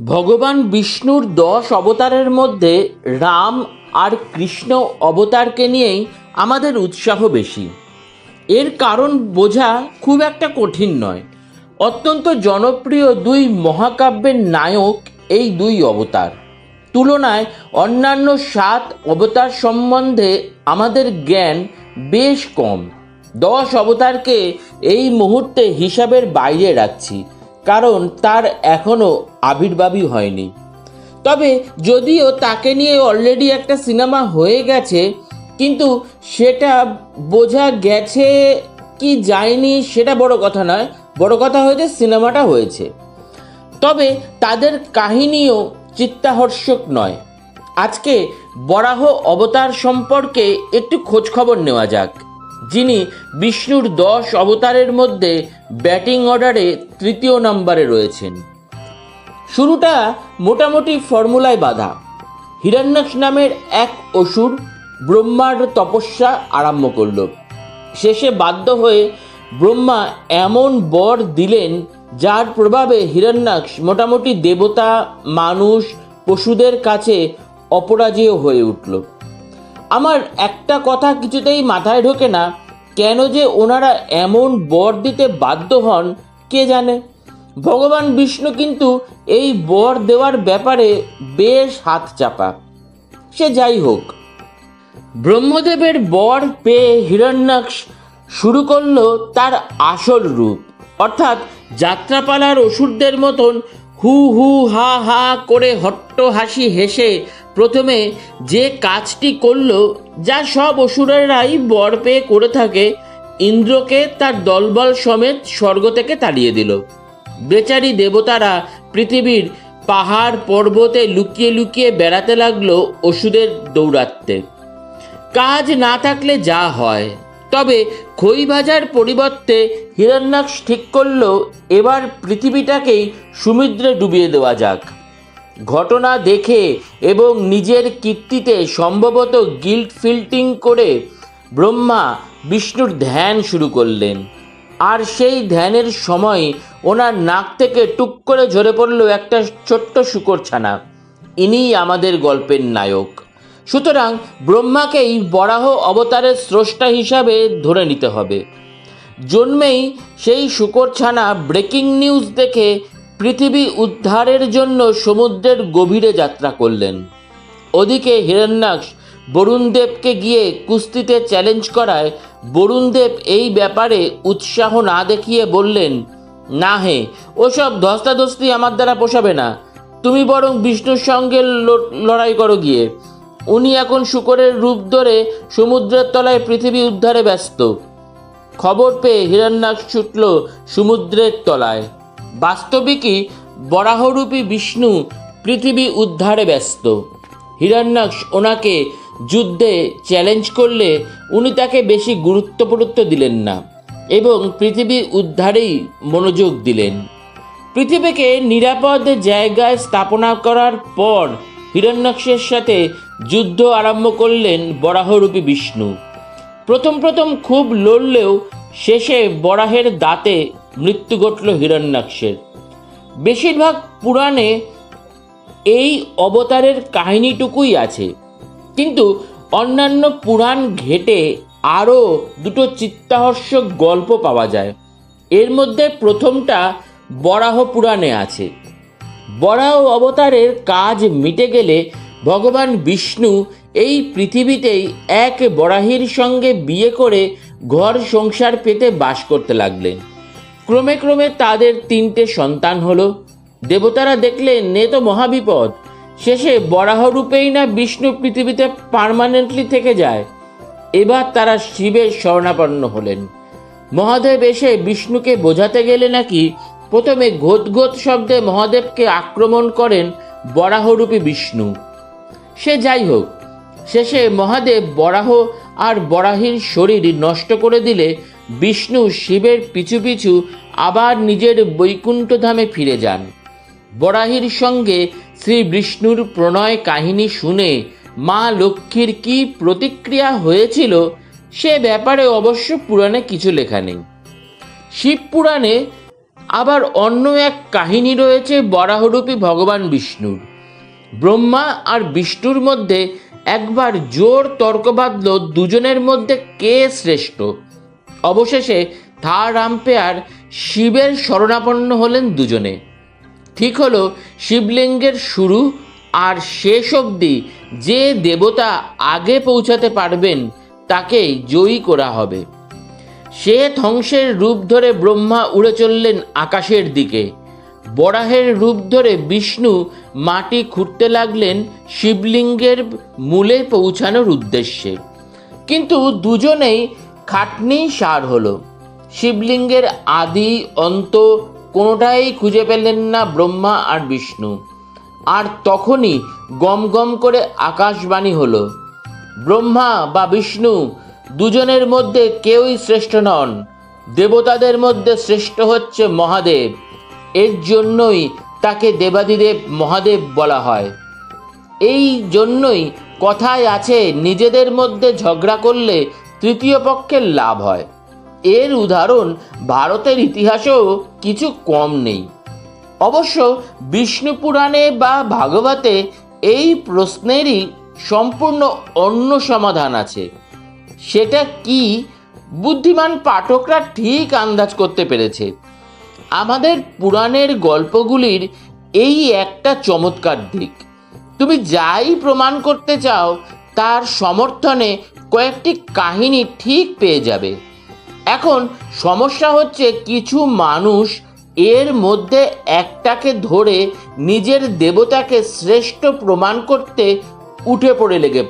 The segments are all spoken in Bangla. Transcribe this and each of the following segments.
ভগবান বিষ্ণুর দশ অবতারের মধ্যে রাম আর কৃষ্ণ অবতারকে নিয়েই আমাদের উৎসাহ বেশি। এর কারণ বোঝা খুব একটা কঠিন নয়। অত্যন্ত জনপ্রিয় দুই মহাকাব্যের নায়ক এই দুই অবতার। তুলনায় অন্যান্য সাত অবতার সম্বন্ধে আমাদের জ্ঞান বেশ কম। দশ অবতারকে এই মুহূর্তে হিসাবের বাইরে রাখছি। কারণ তার এখনও আবির্ভাবই হয়নি। তবে যদিও তাকে নিয়ে অলরেডি একটা সিনেমা হয়ে গেছে, কিন্তু সেটা বোঝা গেছে কি যায়নি সেটা বড় কথা নয়, বড় কথা হয়েছে সিনেমাটা হয়েছে। তবে তাদের কাহিনীও চিত্তাহর্ষক নয়। আজকে বরাহ অবতার সম্পর্কে একটু খোঁজখবর নেওয়া যাক। যিনি বিষ্ণুর দশ অবতারের মধ্যে ব্যাটিং অর্ডারে তৃতীয় নম্বরে রয়েছেন। শুরুটা মোটামুটি ফর্মুলায় বাঁধা। হিরণ্যাক্ষ নামের এক অসুর ব্রহ্মার তপস্যা আরম্ভ করল। শেষে বাধ্য হয়ে ব্রহ্মা এমন বর দিলেন যার প্রভাবে হিরণ্যাক্ষ মোটামুটি দেবতা, মানুষ, পশুদের কাছে অপরাজেয় হয়ে উঠল। আমার একটা কথা কিছুতেই মাথায় ঢোকে না, কেন যে ওনারা এমন বর দিতে বাধ্য হন, কে জানে? ভগবান বিষ্ণু কিন্তু এই বর দেওয়ার ব্যাপারে বেশ হাত চাপা। সে যাই হোক, ব্রহ্মদেবের বর পেয়ে হিরণ্যাক্ষ শুরু করল তার আসল রূপ, অর্থাৎ যাত্রাপালার অসুরদের মতন হু হু হা হা করে হট্ট হাসি হেসে প্রথমে যে কাজটি করল, যা সব অসুরেরাই বর পেয়ে করে থাকে, ইন্দ্রকে তার দলবল সমেত স্বর্গ থেকে তাড়িয়ে দিল। বেচারি দেবতারা পৃথিবীর পাহাড় পর্বতে লুকিয়ে লুকিয়ে বেড়াতে লাগল ওষুধের দৌড়াতে কাজ না থাকলে যা হয়। তবে খই ভাজার পরিবর্তে হিরণ্যাক্ষ ঠিক করল, এবার পৃথিবীটাকেই সমুদ্রে ডুবিয়ে দেওয়া যাক। ঘটনা দেখে এবং নিজের কীর্তিতে সম্ভবত গিল্ট ফিল্টিং করে ব্রহ্মা বিষ্ণুর ধ্যান শুরু করলেন। আর সেই ধ্যানের সময় ওনার নাক থেকে টুক করে ঝরে পড়ল একটা ছোট্ট শুকর ছানা ইনিই আমাদের গল্পের নায়ক। সুতরাং ব্রহ্মাকেই বরাহ অবতারের স্রষ্টা হিসাবে ধরে নিতে হবে। জন্মেই সেই শুকরছানা ব্রেকিং নিউজ দেখে পৃথিবী উদ্ধারের জন্য সমুদ্রের গভীরে যাত্রা করলেন। ওদিকে হিরণ্যাক্ষ বরুণদেবকে গিয়ে কুস্তিতে চ্যালেঞ্জ করায় বরুণদেব এই ব্যাপারে উৎসাহ না দেখিয়ে বললেন, না হে, ওসব ধস্তাধস্তি আমার দ্বারা পোষাবে না। তুমি বরং বিষ্ণুর সঙ্গে লড়াই করো গিয়ে। উনি এখন শুকরের রূপ ধরে সমুদ্রের তলায় পৃথিবী উদ্ধারে ব্যস্ত। খবর পেয়ে হিরণ্যাক্ষ ছুটল সমুদ্রের তলায়। বাস্তবিকই বরাহরূপী বিষ্ণু পৃথিবী উদ্ধারে ব্যস্ত। হিরণ্যাক্ষ ওনাকে যুদ্ধে চ্যালেঞ্জ করলে উনি তাকে বেশি গুরুত্ব গুরুত্ব দিলেন না এবং পৃথিবী উদ্ধারেই মনোযোগ দিলেন। পৃথিবীকে নিরাপদ জায়গায় স্থাপনা করার পর হিরণ্যাক্ষের সাথে যুদ্ধ আরম্ভ করলেন বরাহরূপী বিষ্ণু। প্রথম প্রথম খুব লড়লেও শেষে বরাহের দাঁতে মৃত্যু ঘটল হিরণ্যাক্ষের বেশিরভাগ পুরাণে এই অবতারের কাহিনীটুকুই আছে। কিন্তু অন্যান্য পুরাণ ঘেটে আরও দুটো চিত্তাহর্ষক গল্প পাওয়া যায়। এর মধ্যে প্রথমটা বরাহ পুরাণে আছে। বরাহ অবতারের কাজ মিটে গেলে ভগবান বিষ্ণু এই পৃথিবীতেই এক বরাহির সঙ্গে বিয়ে করে ঘর সংসার পেতে বাস করতে লাগলেন। ক্রমে ক্রমে তাদের তিনটে সন্তান হলো। দেবতারা দেখলেন নে তো মহাবিপদ। শেষে বরাহ রূপেই না বিষ্ণু পৃথিবীতে পার্মানেন্টলি থেকে যায়? এবার তারা শিবের শরণাপন্ন হলেন। মহাদেব এসে বিষ্ণুকে বোঝাতে গেলে নাকি প্রথমে ঘোত শব্দে মহাদেবকে আক্রমণ করেন বরাহরূপী বিষ্ণু। সে যাই হোক, শেষে মহাদেব বরাহ আর বরাহীর শরীর নষ্ট করে দিলে বিষ্ণু শিবের পিছু পিছু আবার নিজের বৈকুণ্ঠ ধামে ফিরে যান। বরাহীর সঙ্গে শ্রী বিষ্ণুর প্রণয় কাহিনী শুনে মা লক্ষ্মীর কি প্রতিক্রিয়া হয়েছিল সে ব্যাপারে অবশ্য পুরাণে কিছু লেখা নেই। শিব পুরাণে আবার অন্য এক কাহিনী রয়েছে বরাহরূপী ভগবান বিষ্ণুর। ব্রহ্মা আর বিষ্ণুর মধ্যে একবার জোর তর্ক বাঁধল দুজনের মধ্যে কে শ্রেষ্ঠ? অবশেষে থার্ড আম্পায়ার শিবের শরণাপন্ন হলেন দুজনে। ঠিক হলো শিবলিঙ্গের শুরু আর শেষ অবধি যে দেবতা আগে পৌঁছাতে পারবেন তাকেই জয়ী করা হবে। সে ধ্বংসের রূপ ধরে ব্রহ্মা উড়ে চললেন আকাশের দিকে। বরাহের রূপ ধরে বিষ্ণু মাটি খুঁড়তে লাগলেন শিবলিঙ্গের মূলে পৌঁছানোর উদ্দেশ্যে। কিন্তু দুজনেই খাটনি সার হলো। শিবলিঙ্গের আদি অন্ত কোনোটাই খুঁজে পেলেন না ব্রহ্মা আর বিষ্ণু। আর তখনই গম গম করে আকাশবাণী হলো, ব্রহ্মা বা বিষ্ণু দুজনের মধ্যে কেউই শ্রেষ্ঠ নন। দেবতাদের মধ্যে শ্রেষ্ঠ হচ্ছে মহাদেব। এর জন্যই তাকে দেবাদিদেব মহাদেব বলা হয়। এই জন্যই কথায় আছে, নিজেদের মধ্যে ঝগড়া করলে তৃতীয় পক্ষের লাভ হয়। এর উদাহরণ ভারতের ইতিহাসেও কিছু কম নেই। অবশ্য বিষ্ণু পুরাণে বা ভাগবতে এই প্রশ্নেরই সম্পূর্ণ অন্য সমাধান আছে। সেটা কি? বুদ্ধিমান পাঠকরা ঠিক আন্দাজ করতে পেরেছে। আমাদের পুরাণের গল্পগুলির এই একটা চমৎকার দিক। তুমি যাই প্রমাণ করতে চাও, তার সমর্থনে কয়েকটি কাহিনী ঠিক পেয়ে যাবে। এখন সমস্যা হচ্ছে কিছু মানুষ এর মধ্যে একটাকে ধরে নিজের দেবতাকে শ্রেষ্ঠ প্রমাণ করতে উঠে পড়ে লেগে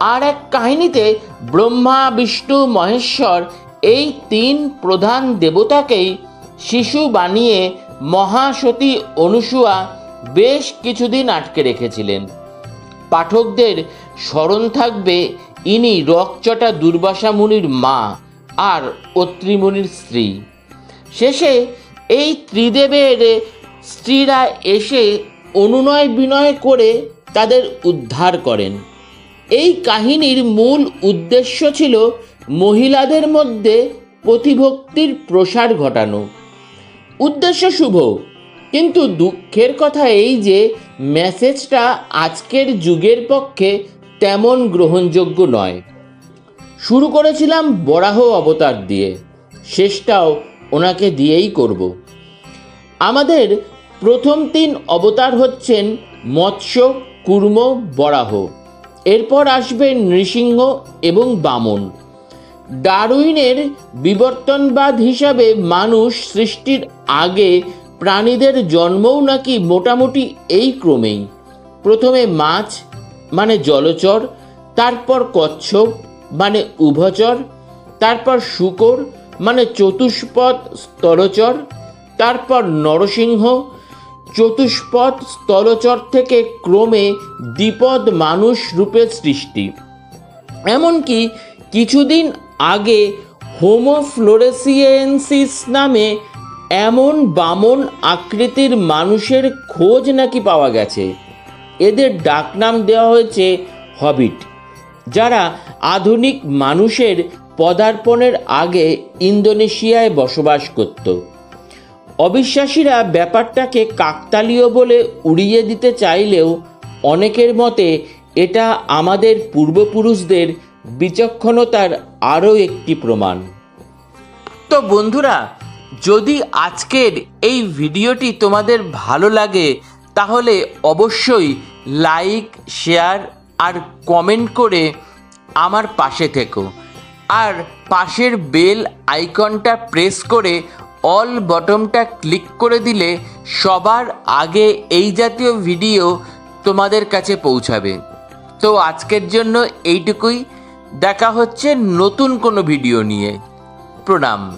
আর এক কাহিনীতে ব্রহ্মা, বিষ্ণু, মহেশ্বর এই তিন প্রধান দেবতাকেই শিশু বানিয়ে মহাসতী অনুসুয়া বেশ কিছুদিন আটকে রেখেছিলেন। পাঠকদের স্মরণ থাকবে ইনি রকচটা দুর্বাসা মুনির মা আর অত্রিমুনির স্ত্রী। শেষে এই ত্রিদেবের স্ত্রীরা এসে অনুনয় বিনয় করে তাদের উদ্ধার করেন। এই কাহিনীর মূল উদ্দেশ্য ছিল মহিলাদের মধ্যে প্রতিভক্তির প্রসার ঘটানো। উদ্দেশ্য শুভ, কিন্তু দুঃখের কথা এই যে মেসেজটা আজকের যুগের পক্ষে তেমন গ্রহণযোগ্য নয়। শুরু করেছিলাম বরাহ অবতার দিয়ে, শেষটাও ওনাকে দিয়েই করব। আমাদের প্রথম তিন অবতার হচ্ছেন মৎস্য, কুর্ম, বরাহ। এরপর আসবে নৃসিংহ এবং বামন। ডারউইনের বিবর্তনবাদ হিসাবে মানুষ সৃষ্টির আগে প্রাণীদের জন্মও নাকি মোটামুটি এই ক্রমেই। প্রথমে মাছ মানে জলচর, তারপর কচ্ছপ মানে উভচর, তারপর শুকর মানে চতুষ্পদ স্তরচর, তারপর নরসিংহ চতুষ্পদ স্থলচর থেকে ক্রমে দ্বিপদ মানুষ রূপে সৃষ্টি। এমনকি কিছুদিন আগে হোমোফ্লোরেসিয়েন্সিস নামে এমন বামন আকৃতির মানুষের খোঁজ নাকি পাওয়া গেছে। এদের ডাকনাম দেওয়া হয়েছে হবিট, যারা আধুনিক মানুষের পদার্পণের আগে ইন্দোনেশিয়ায় বসবাস করত। অবিশ্বাসীরা ব্যাপারটাকে কাকতালীয় বলে উড়িয়ে দিতে চাইলেও অনেকের মতে এটা আমাদের পূর্বপুরুষদের বিচক্ষণতার আরও একটি প্রমাণ। তো বন্ধুরা, যদি আজকের এই ভিডিওটি তোমাদের ভালো লাগে, তাহলে অবশ্যই লাইক, শেয়ার আর কমেন্ট করে আমার পাশে থেকো। আর পাশের বেল আইকনটা প্রেস করে অল বটমটা ক্লিক করে দিলে সবার আগে এই জাতীয় ভিডিও তোমাদের কাছে পৌঁছাবে। তো আজকের জন্য এইটুকুই। দেখা হচ্ছে নতুন কোনো ভিডিও নিয়ে। প্রণাম।